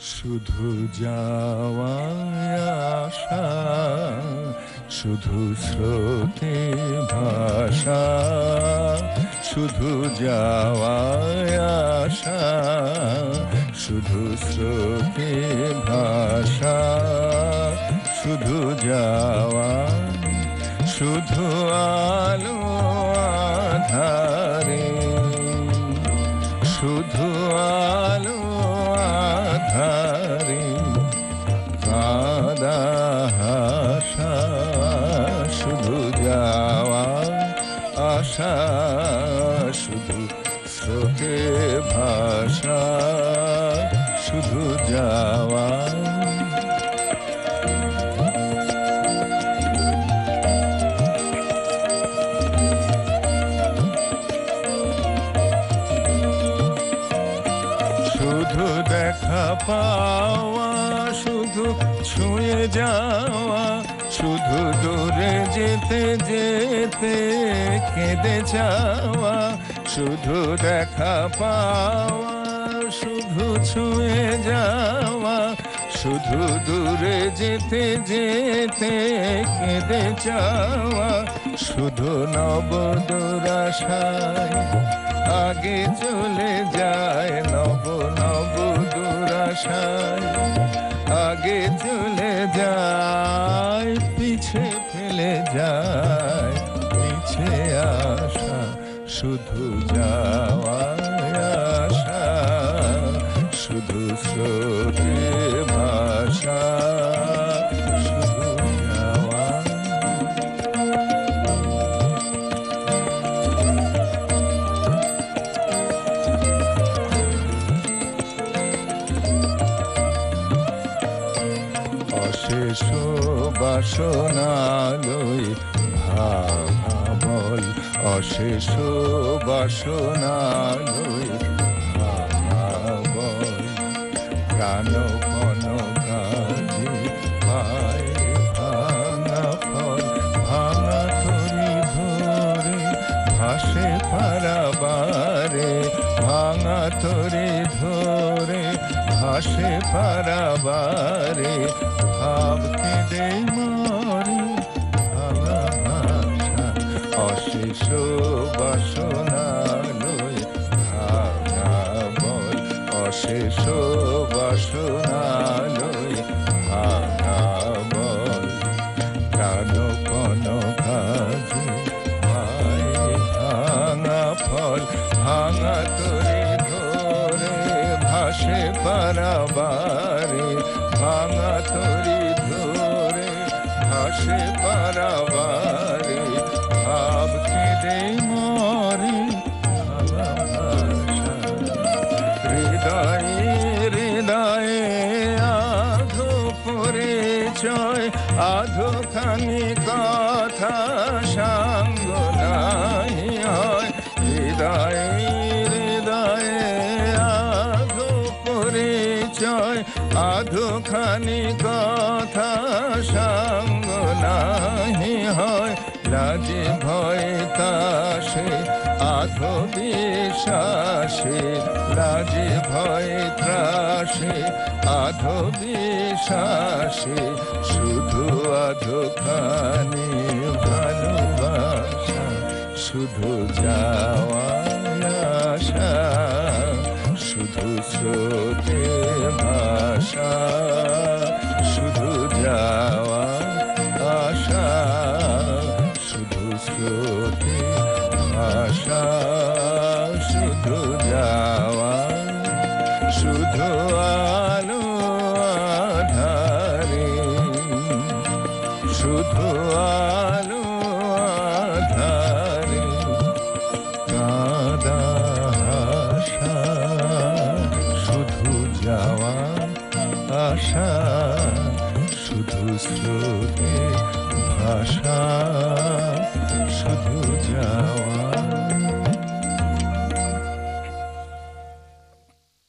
শুধু যাওয়ায় আশা, শুধু স্রোতে ভাষা, শুধু যাওয়ায় আশা, শুধু স্রোতে ভাষা, শুধু যাওয়া শুধু আলো পাওয়া শুধু ছুঁয়ে যাওয়া, শুধু দূরে যেতে যেতে কেঁদে যাওয়া, শুধু দেখা পাওয়া, শুধু ছুঁয়ে যাওয়া, শুধু দূরে যেতে যেতে কেঁদে যাওয়া, শুধু নবদুরাশায় আগে চলে যায় দুরাশায় আগে চলে যায়, পিছে ফেলে যায়, পিছে আশা, শুধু যাওয়া আশা, শুধু স্রোতে ভাষা। অশেষ বাসনালয় ভাবল অশেষ বাসনালয় ভাবল প্রাণ ঘন কাজে পায় ভাঙা ফল, ভাঙা তরি ধরে ভাসে পারাবারে, ভাঙা তরি ধরে ভাসে পারাবারে ভাব কেঁদে মরে অশেষ বল অশেষ বাসনালয় ভাঙা তরে ভাসে পারাবারে, ভাঙা তরি ধরে ভাসে পারাবারে, ভাব কেঁদে মরে হৃদয়ে হৃদয়ে আধো পরিচয় আধো খানি কথা খানি কথা সাঙ্গ নাহি হয় লাজে ভয় তাসে, আধো বিশ্বাসে লাজে ভয় ত্রাসে, আধো বিশ্বাসে, শুধু আধো খানি ভালোবাসা, শুধু যাওয়া আশা। স্রোতে ভাষা শুধু যাওয়া আশা শুধু স্রোতে ভাষা শুধু যাওয়া শুধু